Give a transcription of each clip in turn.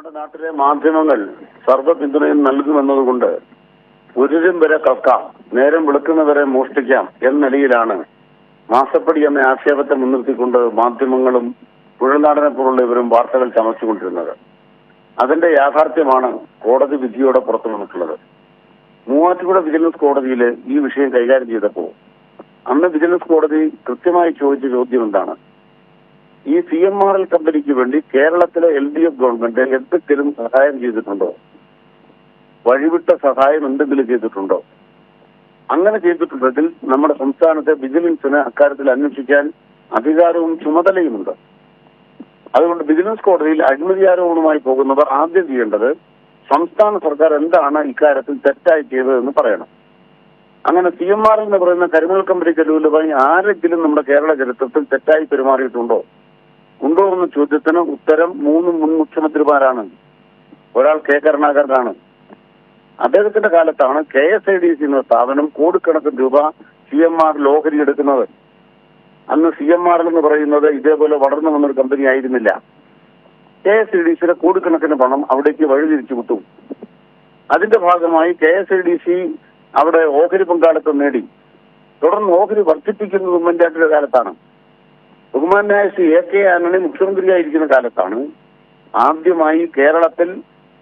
നമ്മുടെ നാട്ടിലെ മാധ്യമങ്ങൾ സർവ പിന്തുണയും നൽകുമെന്നതുകൊണ്ട് ഉരുരും വരെ കക്കാം നേരം വെളുക്കുന്നവരെ മോഷ്ടിക്കാം എന്ന നിലയിലാണ് മാസപ്പടി എന്ന ആക്ഷേപത്തെ മുൻനിർത്തിക്കൊണ്ട് മാധ്യമങ്ങളും കുഴൽനാടനെ പോലുള്ള ഇവരും വാർത്തകൾ ചമച്ചുകൊണ്ടിരുന്നത്. അതിന്റെ യാഥാർത്ഥ്യമാണ് കോടതി വിധിയോടെ പുറത്തു വന്നിട്ടുള്ളത്. മൂവാറ്റുപുഴ വിജിലൻസ് കോടതിയിൽ ഈ വിഷയം കൈകാര്യം ചെയ്തപ്പോൾ അന്ന് വിജിലൻസ് കോടതി കൃത്യമായി ചോദിച്ച ചോദ്യം എന്താണ്? ഈ സി എം ആർ എൽ കമ്പനിക്ക് വേണ്ടി കേരളത്തിലെ എൽ ഡി എഫ് ഗവൺമെന്റ് എന്തെങ്കിലും സഹായം ചെയ്തിട്ടുണ്ടോ? വഴിവിട്ട സഹായം എന്തെങ്കിലും ചെയ്തിട്ടുണ്ടോ? അങ്ങനെ ചെയ്തിട്ടുണ്ടെങ്കിൽ നമ്മുടെ സംസ്ഥാനത്തെ വിജിലൻസിന് അക്കാര്യത്തിൽ അന്വേഷിക്കാൻ അധികാരവും ചുമതലയുമുണ്ട്. അതുകൊണ്ട് വിജിലൻസ് കോടതിയിൽ അഴിമതി ആരോപണവുമായി പോകുന്നവർ ആദ്യം ചെയ്യേണ്ടത് സംസ്ഥാന സർക്കാർ എന്താണ് ഇക്കാര്യത്തിൽ തെറ്റായി ചെയ്തതെന്ന് പറയണം. അങ്ങനെ സി എം ആർ എന്ന് പറയുന്ന കരിമണൽ കമ്പനി ചെലവിലുമായി ആരെങ്കിലും നമ്മുടെ കേരള ചരിത്രത്തിൽ തെറ്റായി പെരുമാറിയിട്ടുണ്ടോ? ഉണ്ടോ എന്ന ചോദ്യത്തിന് ഉത്തരം മൂന്ന് മുൻ മുഖ്യമന്ത്രിമാരാണ്. ഒരാൾ കെ കരുണാകരനാണ്. അദ്ദേഹത്തിന്റെ കാലത്താണ് K S I D C എന്ന സ്ഥാപനം കോടിക്കണക്കിന് രൂപ സി എം ആർ ലോഹരി എടുക്കുന്നത്. അന്ന് സി എം ആർ എന്ന് പറയുന്നത് ഇതേപോലെ വളർന്നു വന്നൊരു കമ്പനി ആയിരുന്നില്ല. കെ എസ് ഐ ഡി സിയുടെ കോടിക്കണക്കിന് പണം അവിടേക്ക് വഴിതിരിച്ചു വിട്ടു. അതിന്റെ ഭാഗമായി K S I D C അവിടെ ഓഹരി പങ്കാളിത്തം നേടി. തുടർന്ന് ഓഹരി വർദ്ധിപ്പിക്കുന്നത് ഉമ്മൻചാണ്ടിയുടെ കാലത്താണ്. ബഹുമാനായ ശ്രീ എ കെ ആന്റണി മുഖ്യമന്ത്രിയായിരിക്കുന്ന കാലത്താണ് ആദ്യമായി കേരളത്തിൽ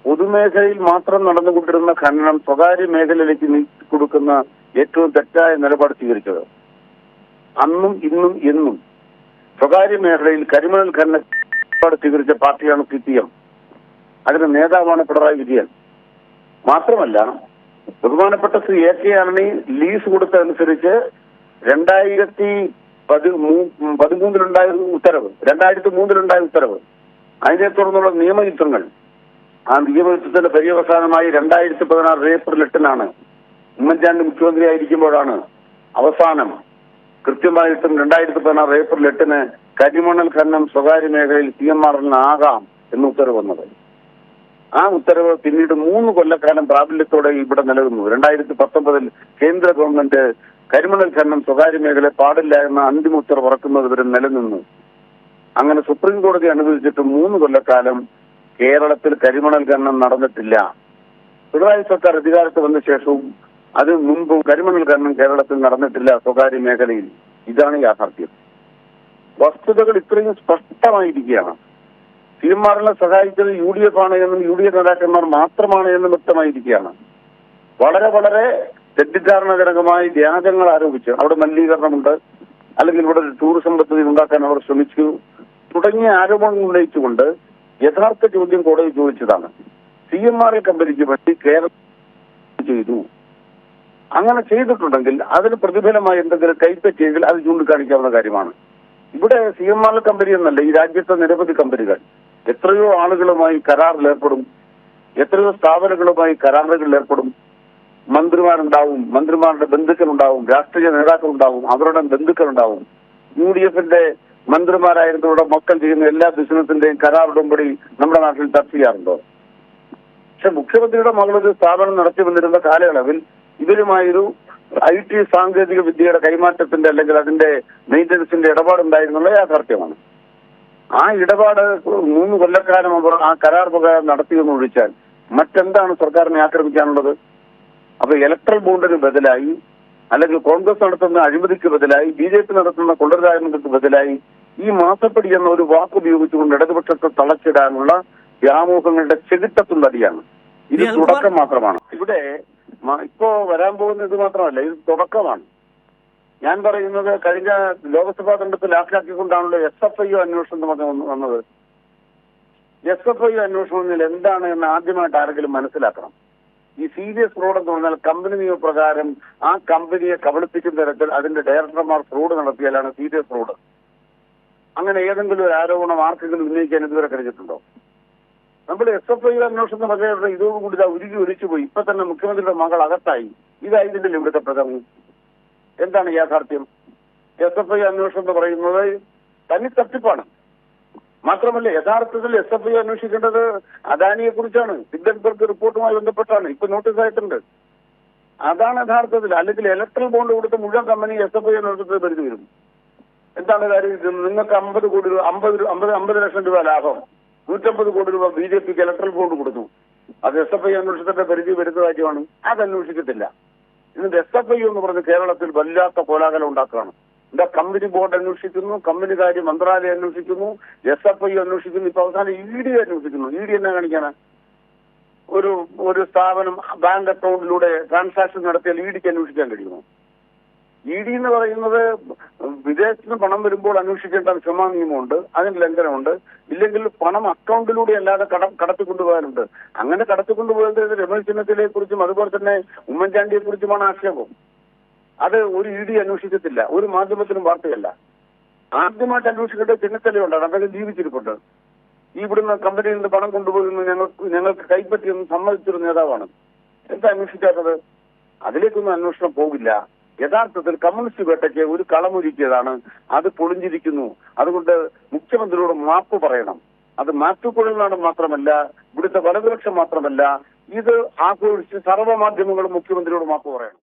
പൊതുമേഖലയിൽ മാത്രം നടന്നുകൊണ്ടിരുന്ന ഖനനം സ്വകാര്യ മേഖലയിലേക്ക് നീക്കി കൊടുക്കുന്ന ഏറ്റവും തെറ്റായ നിലപാട് സ്വീകരിച്ചത്. അന്നും ഇന്നും എന്നും സ്വകാര്യ മേഖലയിൽ കരിമണൽ ഖനന നിലപാട് സ്വീകരിച്ച പാർട്ടിയാണ് സി പി എം. അതിന് നേതാവാണ് പിണറായി വിജയൻ. മാത്രമല്ല ബഹുമാനപ്പെട്ട Shri A K Antony lease കൊടുത്തതനുസരിച്ച് രണ്ടായിരത്തി പതിമൂന്നിലുണ്ടായ ഉത്തരവ് രണ്ടായിരത്തി മൂന്നിലുണ്ടായ ഉത്തരവ്. അതിനെ തുടർന്നുള്ള നിയമയുദ്ധങ്ങൾ ആ നിയമയുദ്ധത്തിന്റെ പര്യവസാനമായി രണ്ടായിരത്തി പതിനാറ് ഏപ്രിൽ എട്ടിനാണ് ഉമ്മൻചാണ്ടി മുഖ്യമന്ത്രിയായിരിക്കുമ്പോഴാണ് അവസാനം കൃത്യമായിട്ടും രണ്ടായിരത്തി പതിനാറ് ഏപ്രിൽ എട്ടിന് കരിമണൽ ഖനനം സ്വകാര്യ മേഖലയിൽ സി എം ആറിന് ആകാം എന്ന് ഉത്തരവ് വന്നത്. ആ ഉത്തരവ് പിന്നീട് മൂന്ന് കൊല്ലക്കാലം പ്രാബല്യത്തോടെ ഇവിടെ നിലനിന്നു. രണ്ടായിരത്തി പത്തൊമ്പതിൽ കേന്ദ്ര ഗവൺമെന്റ് കരിമണൽ ഖനനം സ്വകാര്യ മേഖല പാടില്ല എന്ന അന്തിമ ഉത്തരവ് ഇറക്കുന്നത് വരെ നിലനിന്നു. അങ്ങനെ സുപ്രീം കോടതി അനുവദിച്ചിട്ട് മൂന്ന് കൊല്ലക്കാലം കേരളത്തിൽ കരിമണൽ ഖനനം നടന്നിട്ടില്ല. പിണറായി സർക്കാർ അധികാരത്തിൽ വന്ന ശേഷവും അത് മുമ്പും കരിമണൽ ഖനനം കേരളത്തിൽ നടന്നിട്ടില്ല സ്വകാര്യ മേഖലയിൽ. ഇതാണ് യാഥാർത്ഥ്യം. വസ്തുതകൾ ഇത്രയും സ്പഷ്ടമായിരിക്കുകയാണ്. സി സഹായിച്ചത് യു ഡി എഫ് ആണ് എന്നും യു ഡി എഫ് നേതാക്കന്മാർ മാത്രമാണ് എന്നും വ്യക്തമായിരിക്കുകയാണ്. വളരെ വളരെ തെറ്റിദ്ധാരണജനകമായി വ്യാജങ്ങൾ ആരോപിച്ചു. അവിടെ മലിനീകരണമുണ്ട്. അല്ലെങ്കിൽ ഇവിടെ ഒരു ടൂറിസം പദ്ധതി ഉണ്ടാക്കാൻ അവർ ശ്രമിച്ചു. തുടങ്ങിയ ആരോപണങ്ങൾ ഉന്നയിച്ചുകൊണ്ട് യഥാർത്ഥ ചോദ്യം കോടതി ചോദിച്ചതാണ്. സി എം ആർ കമ്പനിക്ക് വേണ്ടി കേരളം ചെയ്തു. അങ്ങനെ ചെയ്തിട്ടുണ്ടെങ്കിൽ അതിന് പ്രതിഫലമായി എന്തെങ്കിലും കൈപ്പറ്റിയെങ്കിൽ അത് ചൂണ്ടിക്കാണിക്കാവുന്ന കാര്യമാണ്. ഇവിടെ സി എം ആർ കമ്പനി എന്നല്ല ഈ രാജ്യത്തെ നിരവധി കമ്പനികൾ. എത്രയോ ആളുകളുമായി കരാറിൽ ഏർപ്പെടും. എത്രയോ സ്ഥാപനങ്ങളുമായി കരാറുകളിൽ ഏർപ്പെടും. മന്ത്രിമാരുണ്ടാവും മന്ത്രിമാരുടെ ബന്ധുക്കളുണ്ടാവും രാഷ്ട്രീയ നേതാക്കളുണ്ടാവും അവരുടെ ബന്ധുക്കളുണ്ടാവും. യു ഡി എഫിന്റെ മന്ത്രിമാരായിരുന്നവരുടെ മക്കൾ ചെയ്യുന്ന എല്ലാ ബിസിനസിന്റെയും കരാർ ഉടമ്പടി നമ്മുടെ നാട്ടിൽ ചർച്ച ചെയ്യാറുണ്ടോ? പക്ഷെ മുഖ്യമന്ത്രിയുടെ മകളൊരു സ്ഥാപനം നടത്തി വന്നിരുന്ന കാലയളവിൽ ഇവരുമായൊരു ഐ ടി സാങ്കേതിക വിദ്യയുടെ കൈമാറ്റത്തിന്റെ അല്ലെങ്കിൽ അതിന്റെ മെയിന്റനൻസിന്റെ ഇടപാടുണ്ടായിരുന്നുള്ള യാഥാർത്ഥ്യമാണ്. ആ ഇടപാട് മൂന്ന് കൊല്ലക്കാലം അവർ ആ കരാർ പ്രകാരം നടത്തിയെന്ന് ഒഴിച്ചാൽ മറ്റെന്താണ് സർക്കാരിനെ ആക്രമിക്കാനുള്ളത്? അപ്പൊ ഇലക്ട്രൽ ബോണ്ടിന് ബദലായി അല്ലെങ്കിൽ കോൺഗ്രസ് നടത്തുന്ന അഴിമതിക്ക് ബദലായി ബി ജെ പി നടത്തുന്ന കൊള്ളരായ്മകൾക്ക് ബദലായി ഈ മാസപ്പടി എന്ന ഒരു വാക്ക് ഉപയോഗിച്ചുകൊണ്ട് ഇടതുപക്ഷത്തെ തളച്ചിടാനുള്ള വ്യാമോഹങ്ങളുടെ ചെകിട്ടത്തുള്ളടിയാണ് ഇത് തുടക്കം മാത്രമാണ്. ഇവിടെ ഇപ്പോ വരാൻ പോകുന്ന ഇത് മാത്രമല്ല ഇത് തുടക്കമാണ്. ഞാൻ പറയുന്നത് കഴിഞ്ഞ ലോക്സഭാ തെരഞ്ഞെടുപ്പ് ലാക്കിലാക്കിക്കൊണ്ടാണല്ലോ എസ് എഫ് ഐ അന്വേഷണം എന്ന് വന്നത്. എസ് എഫ് ഐ അന്വേഷണത്തിൽ എന്താണ് എന്ന് ആദ്യമായിട്ട് ആരെങ്കിലും മനസ്സിലാക്കണം. ഈ സീരിയസ് ഫ്രോഡ് എന്ന് പറഞ്ഞാൽ കമ്പനി നിയമപ്രകാരം ആ കമ്പനിയെ കബളിപ്പിക്കുന്ന തരത്തിൽ അതിന്റെ ഡയറക്ടർമാർ ഫ്രോഡ് നടത്തിയാലാണ് സീരിയസ് ഫ്രോഡ് അങ്ങനെ ഏതെങ്കിലും ഒരു ആരോപണം ആർക്കെങ്കിലും ഉന്നയിക്കാൻ ഇതുവരെ കഴിഞ്ഞിട്ടുണ്ടോ? നമ്മൾ എസ് എഫ് ഐ അന്വേഷണം പറഞ്ഞ ഇതോടുകൂടി ഇതാ ഉരുകി ഒലിച്ചു പോയി. ഇപ്പൊ തന്നെ മുഖ്യമന്ത്രിയുടെ മകൾ അകത്തായി. ഇതായി ഇതിന്റെ ഇവിടുത്തെ പ്രകടനം എന്താണ് യാഥാർത്ഥ്യം? എസ് എഫ് ഐ അന്വേഷണം എന്ന് പറയുന്നത് തനി തട്ടിപ്പാണ് മാത്രമല്ല യഥാർത്ഥത്തിൽ എസ് എഫ് ഐ അന്വേഷിക്കേണ്ടത് അദാനിയെ കുറിച്ചാണ്. സിദ്ധൻബർഗ് റിപ്പോർട്ടുമായി ബന്ധപ്പെട്ടാണ്. ഇപ്പൊ നോട്ടീസ് ആയിട്ടുണ്ട്. അതാണ് യഥാർത്ഥത്തിൽ. അല്ലെങ്കിൽ ഇലക്ട്രൽ ബോണ്ട് കൊടുത്ത് മുഴുവൻ കമ്പനി എസ് എഫ് ഐ നേതൃത്വത്തിൽ പരിധി വരും. എന്താണ് കാര്യം? നിങ്ങൾക്ക് അമ്പത് കോടി രൂപ അമ്പത് അമ്പത് അമ്പത് ലക്ഷം രൂപ ലാഭം. നൂറ്റമ്പത് കോടി രൂപ ബി ജെ പിക്ക് ഇലക്ട്രൽ ബോണ്ട് കൊടുത്തു. അത് എസ് എഫ് ഐ അന്വേഷണത്തിന്റെ പരിധി വരുന്ന കാര്യമാണ് അത് അന്വേഷിക്കത്തില്ല എന്നിട്ട് എസ് എഫ് ഐ എന്ന് പറഞ്ഞ് കേരളത്തിൽ വല്ലാത്ത കോലാഹലം ഉണ്ടാക്കുകയാണ്. എന്താ കമ്പനി ബോർഡ് അന്വേഷിക്കുന്നു കമ്പനി കാര്യ മന്ത്രാലയം അന്വേഷിക്കുന്നു എസ് എഫ് ഐ അന്വേഷിക്കുന്നു ഇപ്പൊ അവസാനം ഇ ഡി അന്വേഷിക്കുന്നു. ഇ ഡി എന്നാ കാണിക്കാനാ? ഒരു ഒരു സ്ഥാപനം ബാങ്ക് അക്കൗണ്ടിലൂടെ ട്രാൻസാക്ഷൻ നടത്തിയാൽ ഇ ഡിക്ക് അന്വേഷിക്കാൻ കഴിയുമോ? ഇ ഡി എന്ന് പറയുന്നത് വിദേശത്ത് നിന്ന് പണം വരുമ്പോൾ അന്വേഷിക്കേണ്ട ക്ഷമാ നിയമമുണ്ട് അതിന് ലംഘനമുണ്ട്. ഇല്ലെങ്കിൽ പണം അക്കൗണ്ടിലൂടെ അല്ലാതെ കട കടത്തിക്കൊണ്ടുപോകാനുണ്ട്. അങ്ങനെ കടത്തിക്കൊണ്ടുപോയത് രമേശ് ചെന്നിത്തലയെ കുറിച്ചും അതുപോലെ തന്നെ ഉമ്മൻചാണ്ടിയെ കുറിച്ചുമാണ് ആക്ഷേപം. അത് ഒരു ഇ ഡി ഒരു മാധ്യമത്തിനും വാർത്തയല്ല. ആദ്യമായിട്ട് അന്വേഷിക്കേണ്ടത് ചെന്നിത്തലയുണ്ടാണ് അദ്ദേഹം ജീവിച്ചിരിപ്പുണ്ട്. ഇവിടുന്ന് കമ്പനിയിൽ നിന്ന് പണം കൊണ്ടുപോകുന്നു ഞങ്ങൾക്ക് ഞങ്ങൾക്ക് കൈപ്പറ്റിയെന്ന് സമ്മതിച്ചൊരു നേതാവാണ്. എന്താ അന്വേഷിക്കാത്തത്? അതിലേക്കൊന്നും അന്വേഷണം പോകില്ല. യഥാർത്ഥത്തിൽ കമ്മ്യൂണിസ്റ്റ് വേട്ടയ്ക്ക് ഒരു കളമൊരുക്കിയതാണ്. അത് പൊളിഞ്ഞിരിക്കുന്നു. അതുകൊണ്ട് മുഖ്യമന്ത്രിയോട് മാപ്പ് പറയണം. അത് കുഴൽനാട് മാത്രമല്ല ഇവിടുത്തെ വലതുപക്ഷം മാത്രമല്ല ഇത് ആഘോഷിച്ച് സർവമാധ്യമങ്ങളും മുഖ്യമന്ത്രിയോട് മാപ്പ് പറയണം.